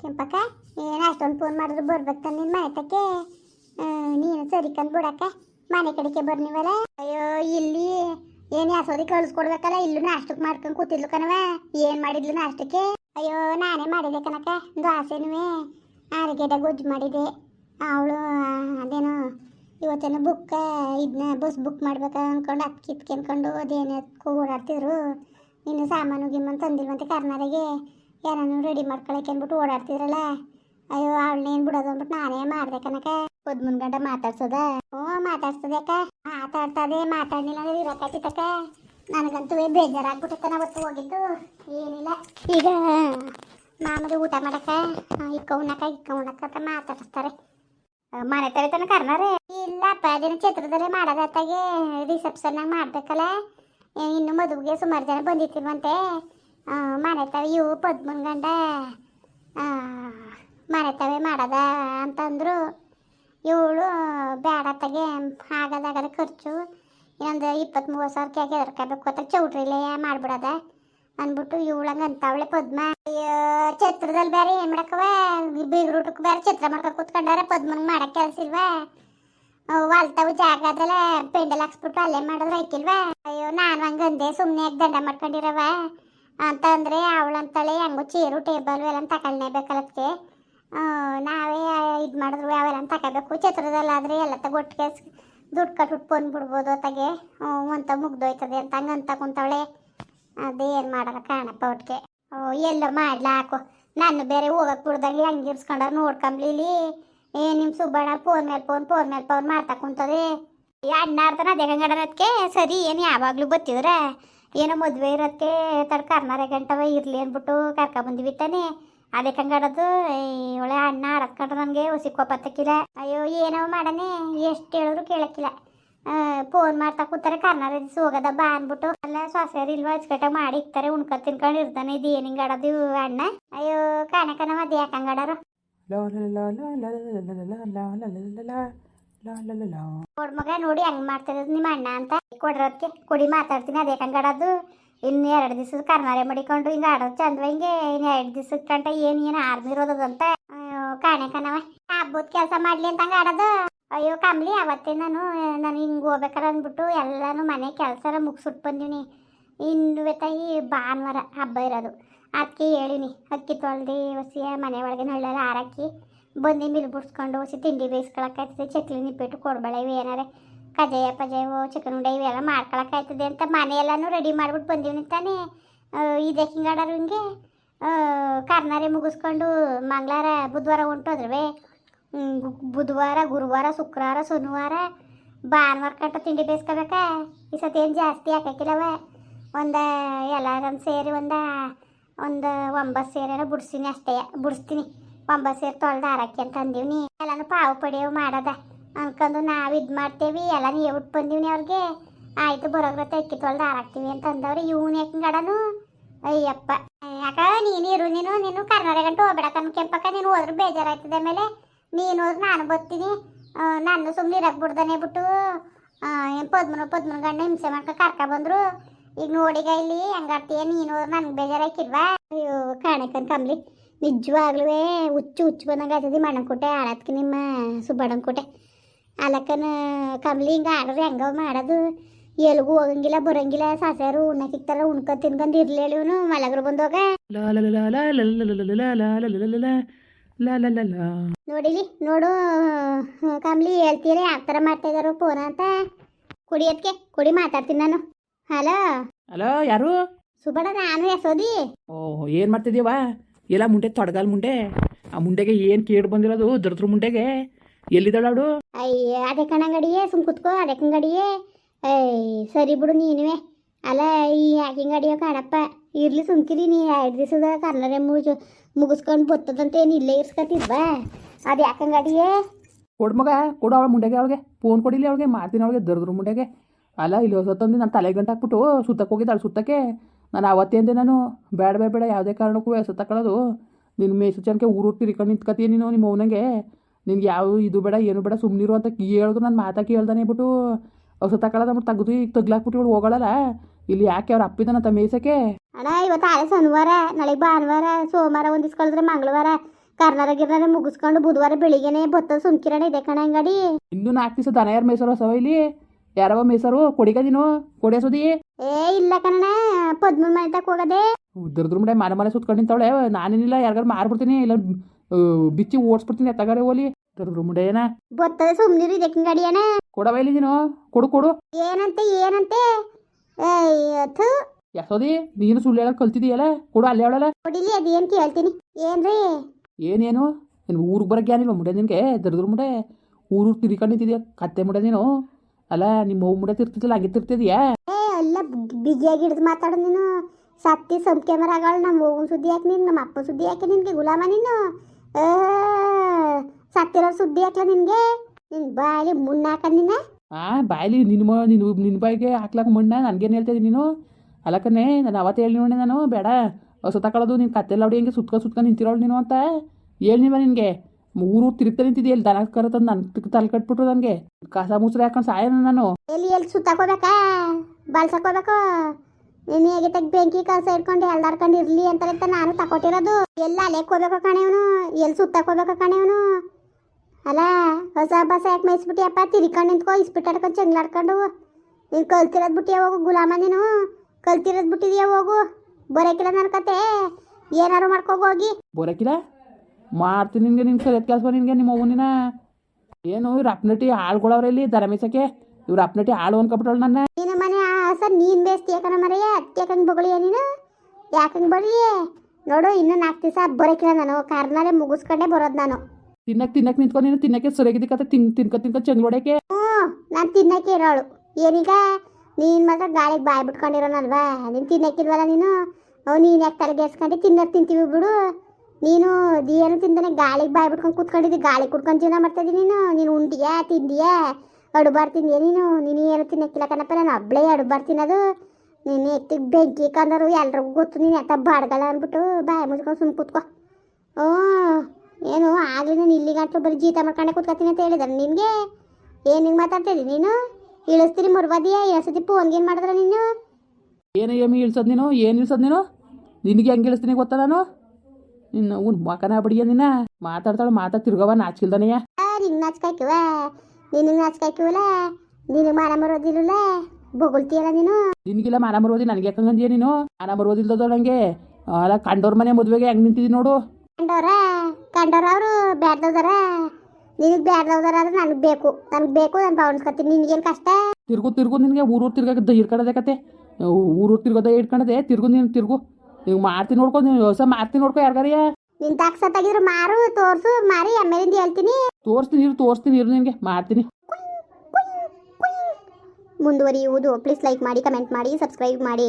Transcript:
ಕೆಂಪಕ್ಕ, ಏನು ಅಷ್ಟೊಂದು ಫೋನ್ ಮಾಡಿದ್ರು ಬರ್ಬೇಕು ನಿನ್ನ ಮನೆ ನೀನು ಸರಿ ಕಂದು ಬಿಡಕ್ಕ, ಮನೆ ಕಡೆಗೆ ಬರ್ನಿವಲ್ಲ ಅಯ್ಯೋ, ಇಲ್ಲಿ ಏನು ಯಾಸೋದಿ ಕಳಿಸ್ಕೊಡ್ಬೇಕಲ್ಲ, ಇಲ್ಲೂ ನಾಷ್ಟಕ್ಕೆ ಮಾಡ್ಕೊಂಡು ಕೂತಿದ್ಲು ಕಣವ ಏನು ಮಾಡಿದ್ಲು ನಾಷ್ಟಕ್ಕೆ? ಅಯ್ಯೋ, ನಾನೇ ಮಾಡಿದೆ ಕನಕ ದೋಸೆನೂ ಆರಿಗೆಡೆ ಗೊಜ್ಜು ಮಾಡಿದೆ. ಅವಳು, ಅದೇನೋ, ಇವತ್ತೇನೋ ಬುಕ್ ಇದನ್ನ ಬಸ್ ಬುಕ್ ಮಾಡ್ಬೇಕು ಅಂದ್ಕೊಂಡು ಅದಕ್ಕೆ ಇದ್ಕೆ ಅದೇನು ಓಡಾಡ್ತಿದ್ರು. ಇನ್ನು ಸಾಮಾನು ಗಿಮ್ಮನ್ ತಂದಿಲ್ವಂತೆ ಕರ್ನಾರಿಗೆ ಯಾರನ್ನು ರೆಡಿ ಮಾಡ್ಕೊಳಕ್ಕೆ ಅಂದ್ಬಿಟ್ಟು ಓಡಾಡ್ತಿದ್ರಲ್ಲ? ಅಯ್ಯೋ ಅವಳನ್ನೇನು ಬಿಡೋದು ಅಂದ್ಬಿಟ್ಟು ನಾನೇ ಮಾಡ್ದೆ ಕನಕ ಪದ್ಮನ್ ಗಂಡ ಮಾತಾಡ್ಸೋದ? ಓ ಮಾತಾಡ್ಸೋದಕ್ಕ ಮಾತಾಡ್ತದೆ ಮಾತಾಡ್ಲಿಲ್ಲ ಅಂದ್ರೆ ತಕ ನನಗಂತೂ ಬೇಜಾರಾಗ್ಬಿಟ್ಟಕ್ಕ ಅವತ್ತು ಹೋಗಿದ್ದು. ಏನಿಲ್ಲ. ಈಗ ಮಾಮೂಲಿ ಊಟ ಮಾಡಕ್ಕ ಇಕ್ಕ ಉಣ್ಣಕ ಇಕ್ಕ ಉಣ್ಣಕ ಅಂತ ಮಾತಾಡಿಸ್ತಾರೆ. ಮನೆ ತನಕ ಕರ್ನಾರೆ ಇಲ್ಲಪ್ಪ ಅದೇನು ಛತ್ರದಲ್ಲೇ ಮಾಡೋದತ್ತಾಗೆ ರಿಸೆಪ್ಷನ್ನಾಗ ಮಾಡ್ಬೇಕಲ್ಲ. ಇನ್ನು ಮದುವೆಗೆ ಸುಮಾರು ಜನ ಬಂದಿತ್ತಿಲ್ವಂತೆ ಆ, ಮನೆ ತವ ಇವು ಪದ್ಮನ್ ಗಂಡ ಮನೆ ಮಾಡದ ಅಂತಂದ್ರು. ಇವಳು ಬೇಡ ತಗೆ ಆಗದಾಗದ ಖರ್ಚು. ಇನ್ನೊಂದು ಇಪ್ಪತ್ತು ಮೂವತ್ತು ಸಾವಿರ ಕೇಕ್ ಎದರ್ಕೋಬೇಕು ಅಂತ ಚೌಟ್ರಿಲೇ ಮಾಡ್ಬಿಡದ. ಅಂದ್ಬಿಟ್ಟು ಇವಳಂಗ ಪದ್ಮ. ಅಯ್ಯೋ ಛತ್ರದಲ್ಲಿ ಬೇರೆ ಏನು ಮಾಡಕ್ಕವ? ಬೀಗ್ರೂಟಕ್ಕೆ ಬೇರೆ ಚಿತ್ರ ಮಾಡ್ಕೊಂಡು ಕೂತ್ಕೊಂಡಾರ ಪದ್ಮಂಗ್ ಮಾಡಕ್ ಕೆಲಸ ಇಲ್ವಾ? ವಾಲ್ತಾವು ಜಾಗ ಅದಲ್ಲ ಪೆಂಡಲ್ ಹಾಕ್ಸ್ಬಿಟ್ಟು ಅಲ್ಲೇ ಮಾಡಿದ್ರೆ ಐತಿಲ್ವಾ ಅಯ್ಯೋ ನಾನು ಹಂಗಂದೆ ಸುಮ್ಮನೆ ದಂಡ ಮಾಡ್ಕೊಂಡಿರವ? ಅಂತ ಅಂದರೆ ಅವಳಂತಾಳೆ, ಹೆಂಗೋ ಚೇರು, ಟೇಬಲ್ ಎಲ್ಲ ತಗೊಳ್ನೇಬೇಕಲ್ಲದಕ್ಕೆ ನಾವೇ ಇದು ಮಾಡಿದ್ರು ಅವೆಲ್ಲ ತಗೋಬೇಕು. ಛತ್ರದಲ್ಲಾದ್ರೆ ಎಲ್ಲ ತಗೊಟ್ಟಿಗೆ ದುಡ್ಡು ಕಟ್ಬಿಟ್ಟು ಬಂದ್ಬಿಡ್ಬೋದು ಅತ್ತಾಗೆ. ಅಂತ ಮುಗ್ದೋಯ್ತದೆ. ಅಂತ ಹಂಗಂತ ಕುಂತವಳೆ. ಅದೇನು ಮಾಡಲ್ಲ ಕಾಣಪ್ಪ ಒಟ್ಟಿಗೆ. ಓ, ಎಲ್ಲೋ ಮಾಡ್ಲಾ ಹಾಕು. ನಾನು ಬೇರೆ ಹೋಗಕ್ಕೆ ಬಿಡ್ದಂಗೆ ಹಂಗೆ ಇರ್ಸ್ಕೊಂಡಾರ ನೋಡ್ಕೊಂಬ್ಲಿಲಿ ಏ ನಿಮ್ಮ ಸುಬ್ಬಣ್ಣ ಫೋನ್ ಮೇಲೆ ಫೋನ್ ಫೋನ್ ಮೇಲೆ ಫೋನ್ ಮಾಡ್ತಾ ಕುಂತದೆ. ಅಣ್ಣ ಅರ್ಧನ ಅದೇ ಗಂಗಡನದ್ಕೆ ಸರಿ ಏನು ಯಾವಾಗಲೂ ಬತ್ತಿದ್ರೆ ಏನೋ ಮದುವೆ ಇರೋದಕ್ಕೆ ತಡ ಕರ್ನಾರ ಗಂಟವ ಇರಲಿ ಅಂದ್ಬಿಟ್ಟು ಕರ್ಕೊಂಬಂದಿವಿ ತಾನೆ ಅದೇ ಕಂಗಡದು ಒಳ್ಳೆ ಅಣ್ಣ ಆಡತ್ಕೊಂಡ್ರೆ ನನಗೆ ಹುಸಿ ಅಯ್ಯೋ ಏನೋ ಮಾಡನೆ ಎಷ್ಟು ಹೇಳಿದ್ರು ಕೇಳಕ್ಕಿಲ್ಲ ಫೋನ್ ಮಾಡ್ತಾ ಕೂತಾರೆ ಕರ್ನಾರ ದಿವಸ ಹೋಗದ ಬಾ ಅಂದ್ಬಿಟ್ಟು ಅಲ್ಲ ಸೊಸೆಯರು ಇಲ್ವಾ ಅಚ್ಚುಕಟ್ಟಾಗಿ ಮಾಡಿ ಇಕ್ತಾರೆ ಉಣ್ಕ ತಿನ್ಕೊಂಡು ಇರ್ತಾನೆ ಇದು ಏನು ಹಿಂಗೆ ಆಡೋದು ಇವು ಅಣ್ಣ ಅಯ್ಯೋ ಕಾಣಕನ ಯಾಕಂಗಾಡರು La ನೋಡ್ ಮಗ ನೋಡಿ ಹೆಂಗ್ ಮಾಡ್ತದ ನಿಮ್ಮ ಅಣ್ಣ ಅಂತ ಅದಕ್ಕೆ ಕುಡಿ ಮಾತಾಡ್ತೀನಿ ಅದೇ ಕಂಗಾಡೋದು ಇನ್ನು ಎರಡು ದಿವಸದ ಕರ್ಮಾರೆ ಮಡಿಕೊಂಡು ಹಿಂಗೆ ಆಡೋದ್ ಚಂದ್ವ ಹಿಂಗೆ? ಇನ್ನು ಎರಡು ದಿವಸದ ಕಂಟ ಏನು ಏನು ಆರ್ಮಿರೋದಂತ ಕಾಣೆ ಕಣವ ಹಬ್ಬದ ಕೆಲಸ ಮಾಡ್ಲಿ ಅಂತ ಆಡೋದು. ಅಯ್ಯೋ, ಕಮ್ಲಿ ಅವತ್ತೇ ನಾನು ನಾನು ಹಿಂಗೆ ಹೋಗ್ಬೇಕಾರ ಅಂದ್ಬಿಟ್ಟು ಎಲ್ಲಾನು ಮನೆ ಕೆಲಸ ಮುಗಿಸ್ಬಿಟ್ಟು ಬಂದೀನಿ ಇನ್ನು ತಾಯಿ ಭಾನುವಾರ ಹಬ್ಬ ಇರೋದು. ಅದಕ್ಕೆ ಹೇಳಿನಿ ಅಕ್ಕಿ ತೊಳೆದು, ಒಸಿಯ, ಮನೆ ಒಳಗಿನ ಹಳ್ಳೆಲ್ಲ ಆರಾಕಿ ಬಂದು ಮಿಲ್ ಬಿಡ್ಸ್ಕೊಂಡು ಹೊಸಿ ತಿಂಡಿ ಬೇಯಿಸ್ಕೊಳಕ್ಕಾಯ್ತದೆ ಚಕ್ಲಿ ನಿಪ್ಪಿಟ್ಟು ಕೊಡ್ಬೇಳೆ ಇವು ಏನಾರೆ. ಕಜಾಯ ಪಜಾಯವು ಚಿಕನ್ ಉಂಡೆ ಇವೆಲ್ಲ ಮಾಡ್ಕೊಳಕ್ಕಾಯ್ತದೆ ಅಂತ ಮನೆಯೆಲ್ಲನೂ ರೆಡಿ ಮಾಡ್ಬಿಟ್ಟು ಬಂದೀವಿ ತಾನೇ. ಇದೆ ಹಿಂಗಾಡೋರು ಹಿಂಗೆ ಕಾರ್ನಾರೆ ಮುಗಿಸ್ಕೊಂಡು ಮಂಗಳವಾರ ಬುಧವಾರ ಹೊಂಟೋದ್ರವೆ ಬುಧವಾರ, ಗುರುವಾರ, ಶುಕ್ರವಾರ, ಶನಿವಾರ, ಭಾನುವಾರ ಕಟ್ಟ ತಿಂಡಿ ಬೇಯಿಸ್ಕೋಬೇಕಾ. ಈ ಸತಿ ಏನು ಜಾಸ್ತಿ ಹಾಕಕ್ಕಿಲ್ಲವ ಒಂದು ಎಲ್ಲರೂ ಸೇರಿ ಒಂದು ಒಂದು ಒಂಬತ್ತು ಸೇರೇನೋ ಬಿಡಿಸ್ತೀನಿ ಅಷ್ಟೇ. ಬಿಡಿಸ್ತೀನಿ. ಒಂಬತ್ತು ಸೇರಿ ತೊಳ್ದು ಹಾರಕ್ಕೆ ಅಂತ ಅಂದೀವ್ನಿ ಎಲ್ಲಾನು ಪಾವು ಪಡೆಯವು ಮಾಡದ. ಅನ್ಕೊಂಡು ನಾವು ಇದು ಮಾಡ್ತೇವಿ, ಎಲ್ಲ ನೀವು ಬಂದಿವ್ನಿ ಅವ್ರಿಗೆ. ಆಯಿತು ಬರೋಗ್ರತ ಅಕ್ಕಿ ತೊಳ್ದು ಹಾರಾಕ್ತೀವಿ ಅಂತ ಅಂದವ್ರಿ ಇವನು ಯಾಕಂಗಡನು ಅಯ್ಯಪ್ಪ. ಯಾಕ ನೀನು ಇರು ನೀನು ನೀನು ಕರ್ನಾಟಕ ಗಂಟು ಹೋಗ್ಬೇಡಕ್ಕ ಕೆಂಪಕ್ಕ, ನೀನು ಹೋದ್ರೆ ಬೇಜಾರಾಯ್ತದೆ ಮೇಲೆ ನೀನು ಹೋದ್ರೆ ನಾನು ಬರ್ತೀನಿ. ನಾನು ಸುಮ್ಮನೆ ಇರಕ್ಕೆ ಬಿಡ್ದಾನೆ ಬಿಟ್ಟು. ಏನು ಪದ್ಮನ ಪದ್ಮನ ಗಂಡ ಹಿಂಸೆ ಮಾಡ್ಕೊ ಕರ್ಕ ಬಂದ್ರು. ಈಗ ನೋಡಿಗ ಇಲ್ಲಿ ಹೆಂಗಾಡ್ತೀಯ ನೀನು ಹೋದ್ರೆ ನನಗೆ ಅಯ್ಯೋ, ಕಾಣಕನ್ ಕಂಬ್ಲಿ ನಿಜವಾಗ್ಲೂ ಹುಚ್ಚು ಹುಚ್ಚು ಬಂದಂಗೆ ಆಯ್ತದೆ ಮಣ್ಣಂಕೋಟೆ ಆಡೋದಕ್ಕೆ ನಿಮ್ಮ ಸುಬ್ಬಣ್ಣಂಕೋಟೆ ಅಲಕ್ಕನ ಕಮಲಿ ಹಿಂಗೆ ಆಡ್ರೆ ಹೆಂಗ ಮಾಡೋದು ಎಲ್ಗೂ ಹೋಗಂಗಿಲ್ಲ ಬರಂಗಿಲ್ಲ ಸಾಸರು ಉಣ್ಣಕ್ಕಿಕ್ತಾರ ಉಣ್ಕ ತಿನ್ಕೊಂಡು ಇರ್ಲಿಲ್ಲ ಇವನು ಮಲಗರು ಬಂದೋಗ ನೋಡಿಲಿ ನೋಡು ಕಮಲಿ ಹೇಳ್ತೀರಿ ಯಾವ ಥರ ಮಾಡ್ತಾ ಇದಾರು ಫೋನ್ ಅಂತ ಕುಡಿಯೋದಕ್ಕೆ ಕುಡಿ ಮಾತಾಡ್ತೀನಿ ನಾನು ಹಲೋ ಹಲೋ ಯಾರು ಸುಬ್ಬಣ್ಣ ನಾನು ಯಶೋದಿ ಓ ಏನ್ ಮಾಡ್ತಿದೀವಾ ಎಲ್ಲ ಮುಂಡೆ ತೊಡಗಾಲ್ ಮುಂಡೆ ಆ ಮುಂಡೆಗೆ ಏನ್ ಕೇಳಿ ಬಂದಿರೋದು? ದರ್ದ್ರ ಮುಂಡೆಗೆ. ಎಲ್ಲಿದ್ದಾಳು ಅಯ್ಯ ಅದೇ ಕಣಂಗಡಿಯೇ ಸುಮ್ ಕುತ್ಕೋ ಅದೇ ಕಂಗಡಿಯೇ ಏಯ್ ಸರಿ ಬಿಡು ನೀನುವೆ. ಅಲ್ಲ ಈ ಯಾಕಿಂಗಡಿಯೋ ಕಾಣಪ್ಪ? ಇರ್ಲಿ ಸುಮ್ಕಿರಿ ನೀ ಎರಡು ದಿವಸದ ಕರ್ನರೆ ಮುಗಿಸ್ ಮುಗಿಸ್ಕೊಂಡು ಬರ್ತದಂತ ಏನು ಇಲ್ಲೇ ಇರ್ಸ್ಕೊತಿದ್ವಾ? ಅದು ಯಾಕಂಗಡಿಯೇ ಕೊಡು ಮಗ ಕೊಡು ಅವಳ ಮುಂಡೆಗೆ ಅವಳಿಗೆ. ಫೋನ್ ಕೊಡಿಲಿ ಅವಳಿಗೆ ಮಾಡ್ತೀನಿ ಅವಳಿಗೆ ದರದ್ರ ಮುಂಡೆಗೆ. ಅಲ್ಲ ಇಲ್ಲಿ ಹೊಸತ್ತಂದು ನಾನು ತಲೆ ಗಂಟು ಹಾಕ್ಬಿಟ್ಟು ಸುತ್ತಕ್ಕೆ ಹೋಗಿದ್ದಾಳೆ ಸುತ್ತಕ್ಕೆ. ನಾನು ಅವತ್ತೇ ಅಂದೆ ನಾನು ಬೇಡ ಬೇಡ ಬೇಡ ಯಾವುದೇ ಕಾರಣಕ್ಕೂ ಹೆಸರು ತಗೊಳ್ಳೋದು. ನಿನ್ನ ಮೇಸು ಜನಕ್ಕೆ ಊರು ತಿರ್ಕೊಂಡು ನಿಂತ್ಕತೀಯ ನೀನು ನಿಮ್ಮ ಮೌನಂಗೆ. ನಿನ್ಗೆ ಯಾವ ಇದು ಬೇಡ ಏನು ಬೇಡ ಸುಮ್ಮನಿರು ಅಂತ ಹೇಳಿದ್ರು ನಾನು ಮಾತಾ ಕೇಳ್ದಾನೆ ಬಿಟ್ಟು. ಹೊಸ ತಗೊಳ್ಳೋದು ಅಂದ್ಬಿಟ್ಟು ತೆಗೆದು ಈಗ ತಗ್ಲಾಕ್ಬಿಟ್ಟು ಇವಳು ಹೋಗಳಲ್ಲ. ಇಲ್ಲಿ ಯಾಕೆ ಅವ್ರ ಅಪ್ಪಿದಾನಂತ ಮೇಯ್ಸಕ್ಕೆ? ಅಣ್ಣ ಇವತ್ತು ಆಳೆ ಶನಿವಾರ ನಾಳೆ ಭಾನುವಾರ ಸೋಮವಾರ ಒಂದು ದಿವ್ಸ ಕಳೆದ್ರೆ ಮಂಗಳವಾರ. ಕರ್ನಾರ ಗಿರ್ನಾರ ಮುಗಿಸ್ಕೊಂಡು ಬುಧವಾರ ಬೆಳಿಗ್ಗೆನೆ ಬತ್ತ ಸುಮ್ಕಿರಣ ಇದೆ ಕಣ ಅಂಗಡಿ. ಇನ್ನೂ ನಾಲ್ಕು ದಿವಸ ದನ ಯಾರು ಮೇಸರು ಹೊಸವ ಇಲ್ಲಿ? ಯಾರವ ಮೇಸರು? ಕೊಡಿಗದಿನೋ ಕೊಡೆ ಸುದಿ ಏ ಇಲ್ಲ ಕಣ ಪದ್ಮ ಮನೆ ತಕ ಹೋಗದೆ. ಉದ್ರದ್ರ ಮಡೆ ಮನೆ ಮನೆ ಸುತ್ಕೊಂಡು ನಿಂತವಳೆ. ನಾನೇನಿಲ್ಲ ಯಾರಿಗಾರು ಮಾರ್ಬಿಡ್ತೀನಿ ಇಲ್ಲ ಬಿಚ್ಚಿ ಓಡಿಸ್ಬಿಡ್ತೀನಿ ಎತ್ತಗಾರೆ ಓಲಿ. ದರ್ದ್ರ ಮುಂಡೆ ಏನ? ಬರ್ತದೆ ಸುಮ್ನಿರಿ ಇದಕ್ಕೆ ಗಾಡಿ ಅಣ್ಣ. ಕೊಡವ ಇಲ್ಲಿ ನೀನು? ಕೊಡು ಕೊಡು. ಏನಂತೆ ಏನಂತೆ? ಥು ಯಾಸೋದಿ ನೀನು ಸುಳ್ಳು ಹೇಳಕ್ ಕಲ್ತಿದೀಯಲ್ಲ? ಕೊಡು ಅಲ್ಲೇ ಅವಳಲ್ಲ. ಕೊಡಿಲಿ ಅದೇನ್ ಕೇಳ್ತೀನಿ. ಏನ್ರಿ ಏನೇನು? ನೀನು ಊರಿಗೆ ಬರಕ್ಕೆ ಏನಿಲ್ವ ಮುಂಡೆ ನಿನಗೆ? ದರ್ದ್ರ ಮುಂಡೆ. ಊರು ತಿರ್ಕೊಂಡು ನಿಂತಿದ್ಯಾ? ಕತ್ತೆ ಮುಂಡೆ ನೀನು? ಅಲ್ಲ ನಿಮ್ಮ ಮಗು ಮುಂಡೆ ತಿರ್ತಿದ್ದಿಲ್ಲ ಹಂಗೆ ತಿರ್ತಿದ್ಯಾ? ಏ ಎಲ್ಲ ಬಿಗಿಯಾಗಿ ಹಿಡಿದು ಮಾತಾಡು ನೀನು. ಸತ್ತಿ ಸಂಖ್ಯೆ ಮರಗಳು ನಮ್ಮ ಹೋಗನ್ ಸುದ್ದಿ ಯಾಕೆ ನೀನು ನಮ್ಮ ಅಪ್ಪ ಸುದ್ದಿ ಯಾಕೆ ನಿನ್ಗೆ ಗುಲಾಮ ನೀನು? ಸತ್ತಿರೋ ಸುದ್ದಿ ಯಾಕಲ ನಿನ್ಗೆ? ನಿನ್ ಬಾಯಲ್ಲಿ ಮುನ್ನಾಕ ನಿನ್ನ ಆ ಬಾಯಿ ನಿನ್ನ ನಿನ್ ನಿನ್ ನಿನ್ನ ಬಾಯಿಗೆ ಹಾಕ್ಲಾಕ ಮಣ್ಣ ನನಗೇನು ಹೇಳ್ತಾ ಇದ್ದೀನಿ ನೀನು? ಅಲ್ಲಕ್ಕನೆ ನಾನು ಅವತ್ತು ಹೇಳಿ ನೋಡಿ ನಾನು ಬೇಡ. ಹೊಸ ನಿನ್ ನೀನು ಕತ್ತೆಲ್ಲ ಹೊಡಿ ಹಂಗೆ ಸುತ್ಕ ಸುತ್ಕೊಂಡು ನಿಂತಿರೋಳು ನೀನು ಅಂತ ಹೇಳಿ ನಿನಗೆ. ಊರು ತಿರುಗ್ತಾ ನಿಂತಿದ್ದೀಯ ದನ ಕರತಂದು ನನ್ನ ತಲೆ ಕಟ್ಬಿಟ್ರು ನನಗೆ. ಕಸ ಮುಸ್ರೆ ಹಾಕೊಂಡು ಸಾಯ ನಾನು. ಎಲ್ಲಿ ಎಲ್ಲಿ ಸುತ್ತಾಕೋಬೇಕಾ? ಬಾಳ್ಸಕೋಬೇಕು? ನೀನು ಹೇಗೆ ತೆಗ್ ಬೆಂಕಿ ಕಸ ಇಟ್ಕೊಂಡು ಎಳ್ದಾಡ್ಕೊಂಡು ಇರ್ಲಿ ಅಂತ ನಾನು ತಕೊಟ್ಟಿರೋದು. ಎಲ್ಲ ಅಲೆಕ್ ಹೋಗ್ಬೇಕು ಕಣೆ ಇವನು. ಎಲ್ಲಿ ಸುತ್ತಾಕೋಬೇಕು ಕಣೆ ಇವನು? ಅಲ್ಲ ಹೊಸ ಬಸ ಯಾಕೆ ಮೇಯಿಸ್ಬಿಟ್ಟಿಯಪ್ಪ? ತಿರ್ಕೊಂಡು ನಿಂತ್ಕೋ ಇಸ್ಬಿಟ್ಟಾಡ್ಕೊಂಡು ಚೆಂಗ್ಲಾಡ್ಕೊಂಡು. ನೀನು ಕಲ್ತಿರೋದು ಬಿಟ್ಟಿಯ ಹೋಗು ಗುಲಾಮ ನೀನು. ಕಲ್ತಿರೋದು ಬಿಟ್ಟಿದೀಯ ಹೋಗು. ಬರೋಕಿಲ್ಲ ನನ್ನ ಕತೆ. ಏನಾರು ಮಾಡ್ಕೋಗಿ ಹೋಗಿ. ಬರೋಕಿಲ್ಲ? ಮಾಡ್ತೀನಿ ನಿನಗೆ ನಿನ್ಗೆ ಸರಿಯಾದ ಕೆಲಸ ನಿನಗೆ ನಿಮ್ಮ ಅವ್ವನಿನ. ಏನು ಇವ್ರು ಅಪ್ನಟಿ ಆಳ್ಗಳವ್ರೆ ಇಲ್ಲಿ ದನ ಇವ್ರ ಅಪ್ನಟಿ ಆಳು ಅನ್ಕೊಬಿಟ್ಟಳು ನನ್ನ. ನೀನು ಮನೆ ಸರ್ ನೀನು ಬೇಸ್ತಿ ಯಾಕನ ಮರೆಯ? ಅದಕ್ಕೆ ಯಾಕಂಗೆ ಬಗಳಿಯ ನೀನು? ಯಾಕಂಗೆ ಬರಲಿ ನೋಡು ಇನ್ನೂ ನಾಲ್ಕು ದಿವಸ ಬರೋಕಿಲ್ಲ ನಾನು. ಕಾರ್ನಾಲೆ ಮುಗಿಸ್ಕೊಂಡೆ ಬರೋದು ನಾನು. ತಿನ್ನಕ್ಕೆ ತಿನ್ನಕ್ಕೆ ನಿಂತ್ಕೊಂಡು ನೀನು ತಿನ್ನಕ್ಕೆ ಸರಿಯಾಗಿದ್ದಕ್ಕೆ ತಿನ್ ತಿನ್ಕೊ ತಿನ್ಕೊ ಚೆಂಗ್ಲೊಡೆಗೆ ಹ್ಞೂ ನಾನು ತಿನ್ನಕ್ಕೆ ಇರೋಳು. ಏನೀಗ? ನೀನು ಮಾತ್ರ ಗಾಳಿಗೆ ಬಾಯ್ ಬಿಟ್ಕೊಂಡಿರೋನಲ್ವಾ? ನೀನು ತಿನ್ನಕ್ಕಿಲ್ವಲ್ಲ ನೀನು? ಅವ್ ನೀನು ಯಾಕೆ ತಲೆಗೆಸ್ಕೊಂಡು ತಿನ್ನಕ್ಕೆ ತಿಂತೀವಿ ಬಿಡು. ನೀನು ಏನು ತಿಂತಾನೆ ಗಾಳಿಗೆ ಬಾಯ್ ಬಿಟ್ಕೊಂಡು ಕೂತ್ಕೊಂಡಿದ್ದಿ. ಗಾಳಿ ಕುಡ್ಕೊಂಡು ಜೀವನ ಮಾಡ್ತಾಯಿದ್ದಿ ನೀನು. ನೀನು ಉಂಡಿಯಾ ತಿಂದಿಯಾ ಅಡುಬಾರ್ ತಿಂದಿಯಾ ನೀನು? ನೀನು ಏನು ತಿನ್ನಕ್ಕಿಲ್ಲ ಕಣಪ್ಪ. ನಾನು ಒಬ್ಳೇ ಅಡುಬಾರ್ ತಿನ್ನೋದು. ನೀನು ಎತ್ತಿಗೆ ಬೆಂಕಿ ಕಂದರು ಎಲ್ರಿಗೂ ಗೊತ್ತು. ನೀನು ಎತ್ತ ಬಾಡ್ಗಲ್ಲ ಅಂದ್ಬಿಟ್ಟು ಬಾಯ್ ಮುಚ್ಕೊಂಡು ಸುಮ್ಮನೆ ಕೂತ್ಕೋ. ಓ, ಏನು? ಆಗಲಿ ನಾನು ಇಲ್ಲಿಗಂತೂ ಬರೀ ಜೀತ ಮಾಡ್ಕೊಂಡೆ ಕೂತ್ಕೊತೀನಿ ಅಂತ ಹೇಳಿದಾರೆ. ನಿನಗೆ? ಹಿಂಗೆ ಮಾತಾಡ್ತಿದ್ದಿ ನೀನು? ಇಳಿಸ್ತೀರಿ ಮುರ್ಬಾದಿಯಾ ಇಳಿಸ್ತಿ ಏನು ಮಾಡಿದ್ರೆ ನೀನು? ಏನು ಏಮಿ ಇಳ್ಸೋದು ನೀನು? ಏನು ಇಳ್ಸೋದು ನೀನು? ನಿನಗೆ ಹೆಂಗೆ ಇಳಿಸ್ತೀನಿ ಗೊತ್ತಾ ನಾನು? ನಿನ್ನ ಉನ್ ಮಕನ ಬಿಡಿಯ ನಿನ್ನ ಮಾತಾಡ್ತಾಳ ಮಾತಾ ತಿರ್ಗವ ನಾಚಿಲ್ದನೆಯ ನಿನ್ ನಾಚ್ಕಾಯ್ಕವ? ನಿನಗೆ ನಾಚ್ಕಾಯ್ಕವಲ್ಲ ನಿನಗೆ ಮಾನ ಮರೋದಿಲ್ಲ ಬೊಗಳ್ತೀಯಲ್ಲ ನೀನು? ನಿನಗಿಲ್ಲ ಮಾನ ಮರೋದಿ ನನಗೆ ಯಾಕಂಗಂದಿಯ ನೀನು? ಮಾನ ಮರೋದಿಲ್ದದ ನಂಗೆ. ಅಲ್ಲ ಕಂಡೋರ್ ಮನೆ ಮದುವೆಗೆ ಹೆಂಗ್ ನಿಂತಿದ್ದೀನಿ ನೋಡು. ಕಂಡೋರ ಕಂಡೋರ ಅವರು ಬ್ಯಾಡ್ದವ್ದಾರ? ನಿನಗೆ ಬ್ಯಾಡ್ದವ್ದಾರ ಆದ್ರೆ ನನಗೆ ಬೇಕು. ನನಗೆ ಬೇಕು ನಾನು ಬಾವಣಿಸ್ಕೊತೀನಿ ನಿನ್ಗೇನ್ ಕಷ್ಟ? ತಿರ್ಗು ತಿರ್ಗು ನಿನಗೆ ಊರೂರು ತಿರ್ಗಕ್ಕೆ ದೈರ್ ಕಡದೆ ಕತೆ ಊರೂರು ತಿರ್ಗೋದ ಇಟ್ಕೊಂಡದೆ ತಿರ್ಗು ನೀನು ತಿರ್ಗು. ಈಗ ಮಾಡ್ತೀನಿ ನೋಡ್ಕೊ ನೀವು ಹೊಸ ಮಾಡ್ತೀನಿ ನೋಡ್ಕೊ ಯಾರ್ಗಾರಿಯ ನಿನ್ ತಾಕ್ಸ ಸತ್ತಾಗಿದ್ರು ಮಾರು ತೋರ್ಸು ಮಾರಿ ಆಮೇಲಿಂದ ಹೇಳ್ತೀನಿ. ತೋರಿಸ್ತೀನಿ ಇರು ತೋರಿಸ್ತೀನಿ ಇರು ನಿನಗೆ ಮಾಡ್ತೀನಿ ಮುಂದುವರಿಯುವುದು. ಪ್ಲೀಸ್ ಲೈಕ್ ಮಾಡಿ ಕಮೆಂಟ್ ಮಾಡಿ ಸಬ್ಸ್ಕ್ರೈಬ್ ಮಾಡಿ.